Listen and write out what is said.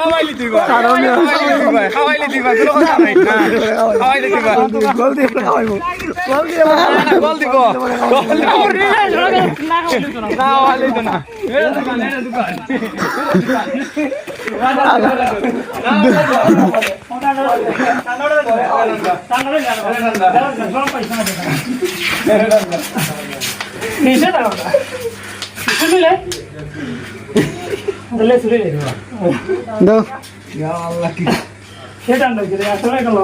বেটা কোস কি নজরে লে চলে গেছো কারণ আমরা খাওয়া দাওয়া খাওয়া না কম নয় এটুকু না দেবো না দাও। সেটা আসলে গেল।